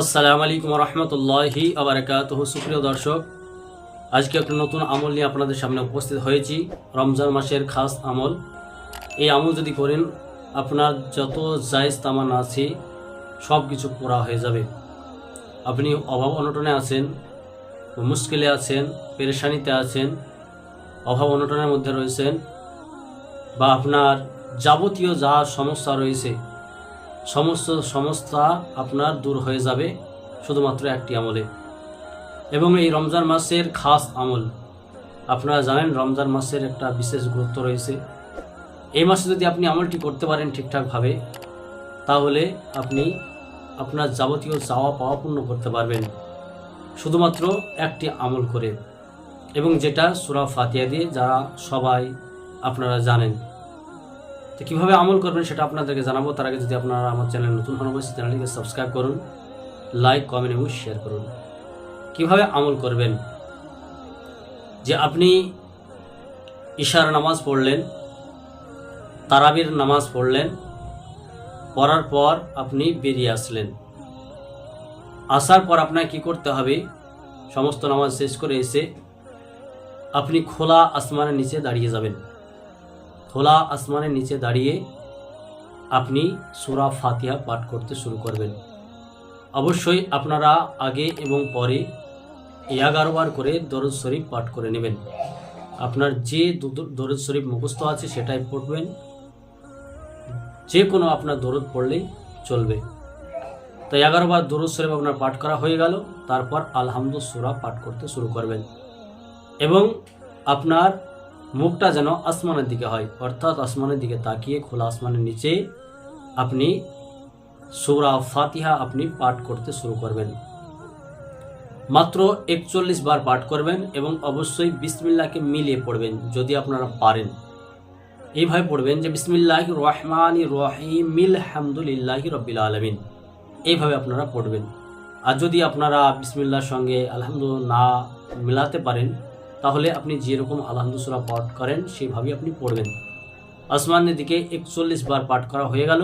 আসসালামু আলাইকুম রহমতুল্লাহি আবরাকাত সুপ্রিয় দর্শক, আজকে একটা নতুন আমল নিয়ে আপনাদের সামনে উপস্থিত হয়েছি, রমজান মাসের খাস আমল। এই আমল যদি করেন, আপনার যত জায়জ তামান আছে সব কিছু পুরা হয়ে যাবে। আপনি অভাব অনটনে আছেন, মুশকিলে আছেন, পেরেশানিতে আছেন, অভাব অনটনের মধ্যে রয়েছেন, বা আপনার যাবতীয় যা সমস্যা রয়েছে সমস্ত সমস্যা আপনার দূর হয়ে যাবে শুধুমাত্র একটি আমলে। এবং এই রমজান মাসের খাস আমল। আপনারা জানেন রমজান মাসের একটা বিশেষ গুরুত্ব রয়েছে। এই মাসে যদি আপনি আমলটি করতে পারেন ঠিকঠাকভাবে, তাহলে আপনি আপনার যাবতীয় চাওয়া পাওয়া পূর্ণ করতে পারবেন। শুধুমাত্র একটি আমল করে। এবং যেটা সুরা ফাতিয়া দিয়ে যারা সবাই আপনারা জানেন। তো কীভাবে আমল করবেন সেটা আপনাদেরকে জানাব। তার আগে যদি আপনারা আমার চ্যানেল নতুন হন, অবশ্যই চ্যানেলটিকে সাবস্ক্রাইব করুন, লাইক, কমেন্ট এবং শেয়ার করুন। কীভাবে আমল করবেন? যে আপনি ঈশার নামাজ পড়লেন, তারাবির নামাজ পড়লেন, পড়ার পর আপনি বেরিয়ে আসলেন। আসার পর আপনাকে কি করতে হবে? সমস্ত নামাজ শেষ করে এসে আপনি খোলা আসমানের নিচে দাঁড়িয়ে যাবেন। খোলা আসমানের নিচে দাঁড়িয়ে আপনি সুরা ফাতিহা পাঠ করতে শুরু করবেন। অবশ্যই আপনারা আগে এবং পরে এগারো বার করে দরদ শরীফ পাঠ করে নেবেন। আপনার যে দরদ শরীফ মুখস্থ আছে সেটাই পড়বেন। যে কোনো আপনার দরদ পড়লেই চলবে। তো এগারো বার দরদ শরীফ আপনার পাঠ করা হয়ে গেল, তারপর আলহামদু সুরা পাঠ করতে শুরু করবেন। এবং আপনার মুখটা যেন আসমানের দিকে হয়। অর্থাৎ আসমানের দিকে তাকিয়ে, খোলা আসমানের নিচে আপনি সুরা ফাতিহা আপনি পাঠ করতে শুরু করবেন। মাত্র একচল্লিশ বার পাঠ করবেন এবং অবশ্যই বিসমিল্লাকে মিলিয়ে পড়বেন যদি আপনারা পারেন। এইভাবে পড়বেন যে বিসমিল্লাহ রহমান রহিম মিল হামদুলিল্লাহ রবিল আলমিন। এইভাবে আপনারা পড়বেন। আর যদি আপনারা বিসমিল্লাহর সঙ্গে আলহামদুলিল্লাহ না মিলাতে পারেন তাহলে আপনি যেরকম আলহামদুসুরা পাঠ করেন সেইভাবেই আপনি পড়বেন। আসমানের দিকে একচল্লিশ বার পাঠ করা হয়ে গেল।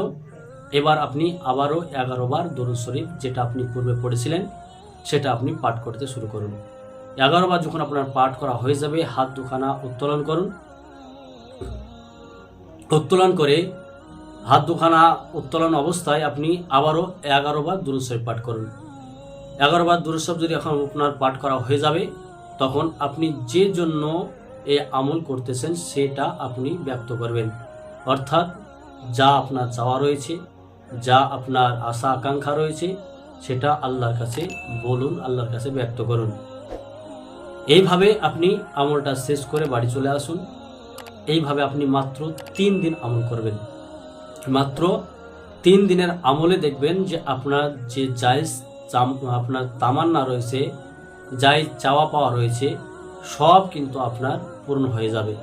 এবার আপনি আবারও এগারো বার দরুদ শরীফ যেটা আপনি পূর্বে পড়েছিলেন, সেটা আপনি পাঠ করতে শুরু করুন। এগারো বার যখন আপনার পাঠ করা হয়ে যাবে, হাত দুখানা উত্তোলন করুন। উত্তোলন করে হাত দুখানা উত্তোলন অবস্থায় আপনি আবারও এগারো বার দরুদ শরীফ পাঠ করুন। এগারো বার দরুদ যদি এখন আপনার পাঠ করা হয়ে যাবে তখন আপনি যে জন্য এ আমল করতেছেন সেটা আপনি ব্যক্ত করবেন। অর্থাৎ যা আপনার চাওয়া রয়েছে, যা আপনার আশা আকাঙ্ক্ষা রয়েছে, সেটা আল্লাহর কাছে বলুন, আল্লাহর কাছে ব্যক্ত করুন। এইভাবে আপনি আমলটা শেষ করে বাড়ি চলে আসুন। এইভাবে আপনি মাত্র তিন দিন আমল করবেন। মাত্র তিন দিনের আমলে দেখবেন যে আপনার যে জায়জ আপনার তামান্না রয়েছে যাই চাওয়া পাওয়া রয়েছে, সব কিন্তু আপনার পূর্ণ হয়ে যাবে।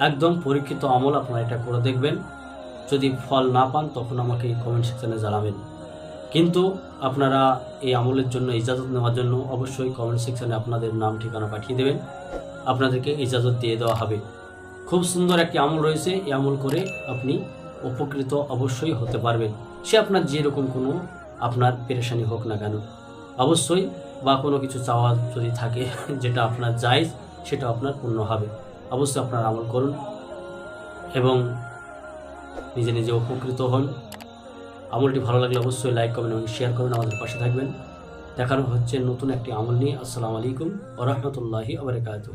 একদম পরীক্ষিত আমল আপনারা এটা করে দেখবেন। যদি ফল না পান, তখন আমাকে কমেন্ট সেকশনে জানাবেন। কিন্তু আপনারা এই আমলের জন্য ইজাজত নেওয়ার জন্য অবশ্যই কমেন্ট সেকশনে আপনাদের নাম, ঠিকানা পাঠিয়ে দেবেন। আপনাদেরকে ইজাজত দিয়ে দেওয়া হবে। খুব সুন্দর একটি আমল রয়েছে। এই আমল করে আপনি উপকৃত অবশ্যই হতে পারবেন। সে আপনার যেরকম কোনো আপনার পেরেশানি হোক না কেন। অবশ্যই বা কোনো কিছু চাওয়া যদি থাকে, যেটা আপনার জায়জ, সেটা আপনার পূর্ণ হবে। অবশ্যই আপনার আমল করুন এবং নিজে নিজে উপকৃত হন। আমলটি ভালো লাগলে অবশ্যই লাইক করবেন এবং শেয়ার করবেন, আমাদের পাশে থাকবেন। দেখানো হচ্ছে নতুন একটি আমল নিয়ে। আসসালামু আলাইকুম ওরহমতুল্লাহি আবরকাত